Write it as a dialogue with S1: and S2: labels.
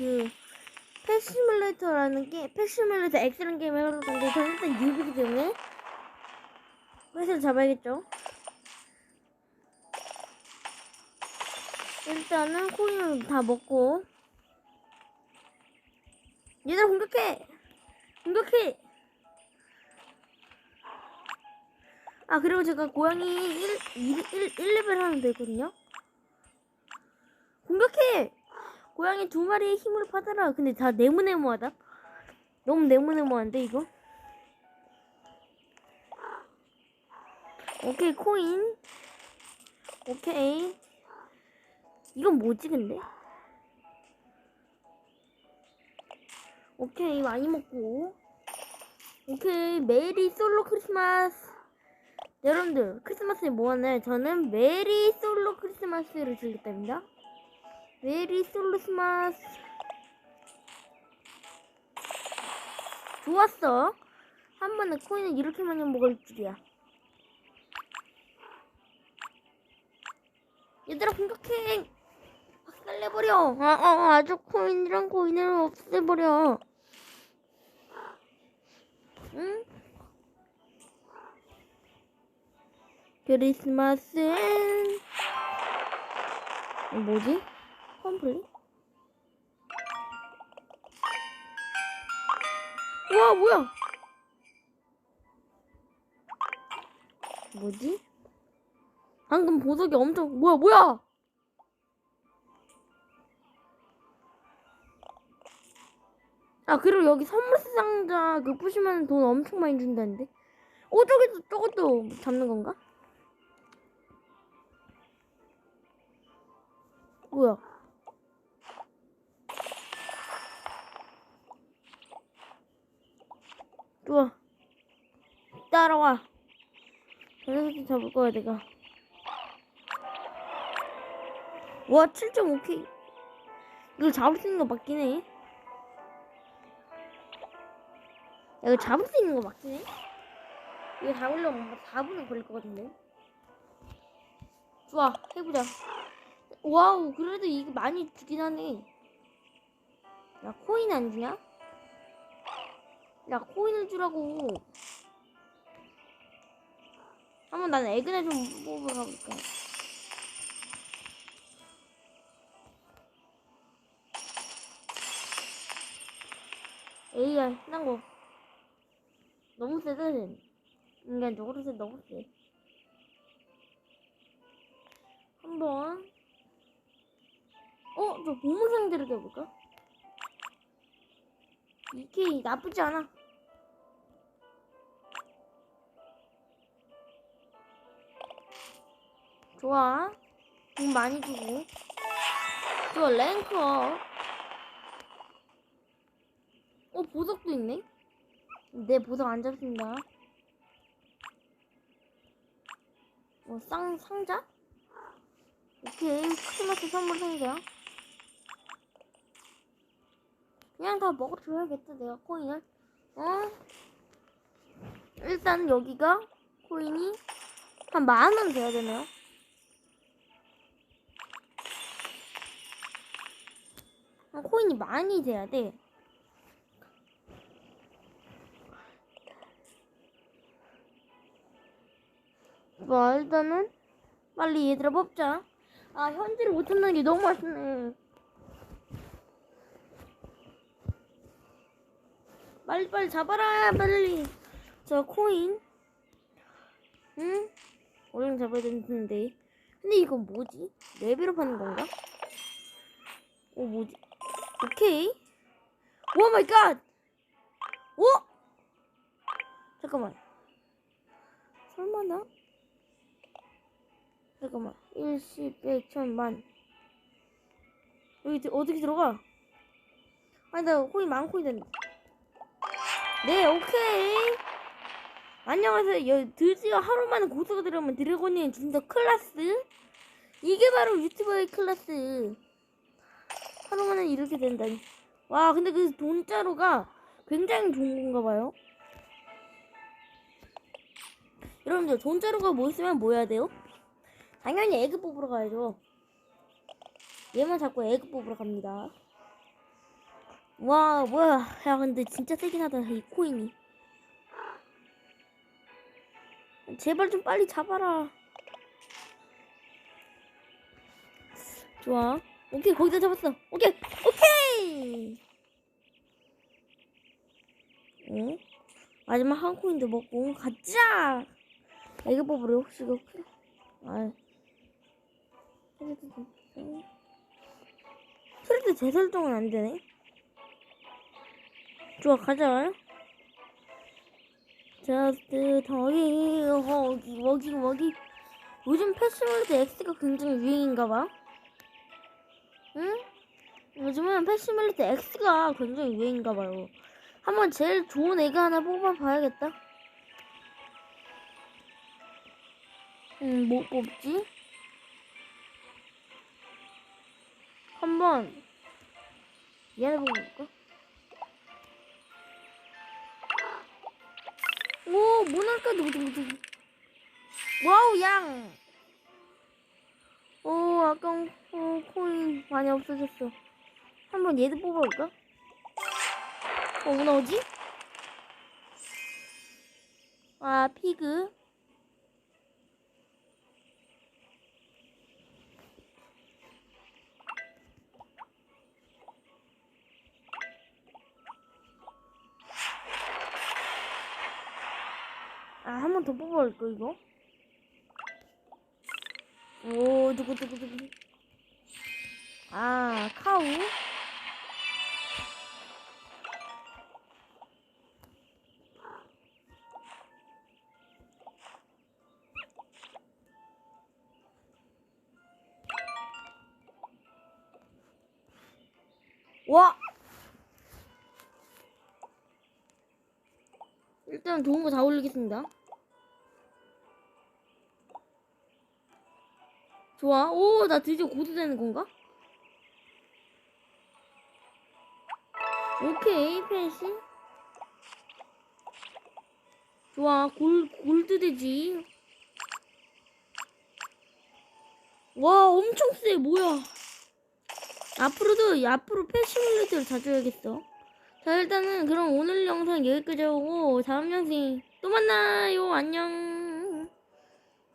S1: 그 패시뮬레이터라는 게 패시뮬레이터 X라는 게임을 하러 갔는데 저는 일단 뉴비기 때문에 패시를 잡아야겠죠. 일단은 코인을 다 먹고 얘들아 공격해! 공격해! 아 그리고 제가 고양이 1, 1, 1, 1레벨 하면 되거든요 공격해! 고양이 두 마리의 힘을 받아라. 근데 다 네모네모하다. 너무 네모네모한데 이거? 오케이 코인. 오케이. 이건 뭐지 근데? 오케이 많이 먹고. 오케이 메리 솔로 크리스마스. 여러분들 크리스마스에 뭐 하나요? 저는 메리 솔로 크리스마스를 즐겼답니다 메리 솔로 크리스마스. 좋았어. 한 번에 코인을 이렇게 많이 먹을 줄이야. 얘들아 공격해. 박살내버려. 아, 아, 아주 코인이랑 코인을 없애버려. 응? 크리스마스엔 어, 뭐지? 컴플리? 우와 뭐야 뭐지? 방금 보석이 엄청 뭐야 뭐야 아 그리고 여기 선물 상자 그 부시면 돈 엄청 많이 준다는데 어 저기도 저것도 잡는 건가? 따라와. 저 녀석 잡을 거야 내가. 와 7.5K 이거 잡을 수 있는 거 맞긴 해. 야, 이거 잡을 수 있는 거 맞긴 해. 이거 잡으려면 뭔가 4분은 걸릴 것 같은데. 좋아 해보자. 와우 그래도 이게 많이 주긴 하네. 야 코인 안 주냐? 야 코인을 주라고 한번 나는 에그네 좀 뽑으러 가볼까 AI 신난 거. 너무 세다 쟤 인간적으로 쟤 너무 세. 한 번. 어? 저 보물상자를 깨볼까? 이게 나쁘지 않아 좋아. 돈 많이 주고. 좋아 랭커. 어 보석도 있네? 내 보석 안 잡힌다. 어 쌍, 상자? 오케이. 크리스마스 선물 상자. 그냥 다 먹어줘야겠다 내가 코인을. 어? 일단 여기가 코인이 한 만 원 돼야 되나요? 어, 코인이 많이 돼야 돼. 뭐 일단은 빨리 얘들아 뽑자. 아 현질을 못한다는 게 너무 아쉽네. 빨리 빨리 잡아라 빨리. 저 코인. 응? 얼른 잡아야 되는데. 근데 이건 뭐지? 레벨업 하는 건가? 어 뭐지? 오케이. 오 마이 갓. 오! 잠깐만. 설마나? 잠깐만. 일시, 백, 천, 만. 여기 들- 어떻게 들어가? 아니 나 코인 만 코인 됐네. 네, 오케이. 안녕하세요. 여, 드디어 하루 만에 고수가 들어오면 드래곤이 준다 클라스. 이게 바로 유튜버의 클라스. 하루 만에 이렇게 된다니. 와, 근데 그 돈자루가 굉장히 좋은 건가 봐요. 여러분들, 돈자루가 뭐 있으면 뭐 해야 돼요? 당연히 에그 뽑으러 가야죠. 얘만 자꾸 에그 뽑으러 갑니다. 와 뭐야 야 근데 진짜 세긴 하다 이 코인이 제발 좀 빨리 잡아라 좋아 오케이 거기다 잡았어. 오케이 오케이! 어? 마지막 한 코인도 먹고 가자! 이거 뽑으래 혹시 이거? 아. 트레드 재설정은 안 되네? 좋아 가자. 저스트 더기 허기 워기 워기. 요즘 패시멀드 X가 굉장히 유행인가봐 응? 요즘은 패시멀드 X가 굉장히 유행인가봐요 한번 제일 좋은 애가 하나 뽑아봐야겠다 음, 뭐 뽑지? 한번 얘를 볼까? 오, 모나카 누구 누구 누구? 와우 양. 오, 아까 어, 코인 많이 없어졌어. 한번 얘도 뽑아볼까? 어, 뭐 나오지? 아, 피그. 아, 한 번 더 뽑아볼까, 이거? 누구. 아, 카우. 와! 일단 좋은 거 다 올리겠습니다. 좋아. 오, 나 드디어 고드 되는 건가? 오케이, 펜시. 좋아, 골, 골드 되지. 와, 엄청 세, 뭐야. 앞으로도, 앞으로 패시밀리티를 자주 해야겠어. 자, 일단은 그럼 오늘 영상 여기까지 하고, 다음 영상 또 만나요. 안녕.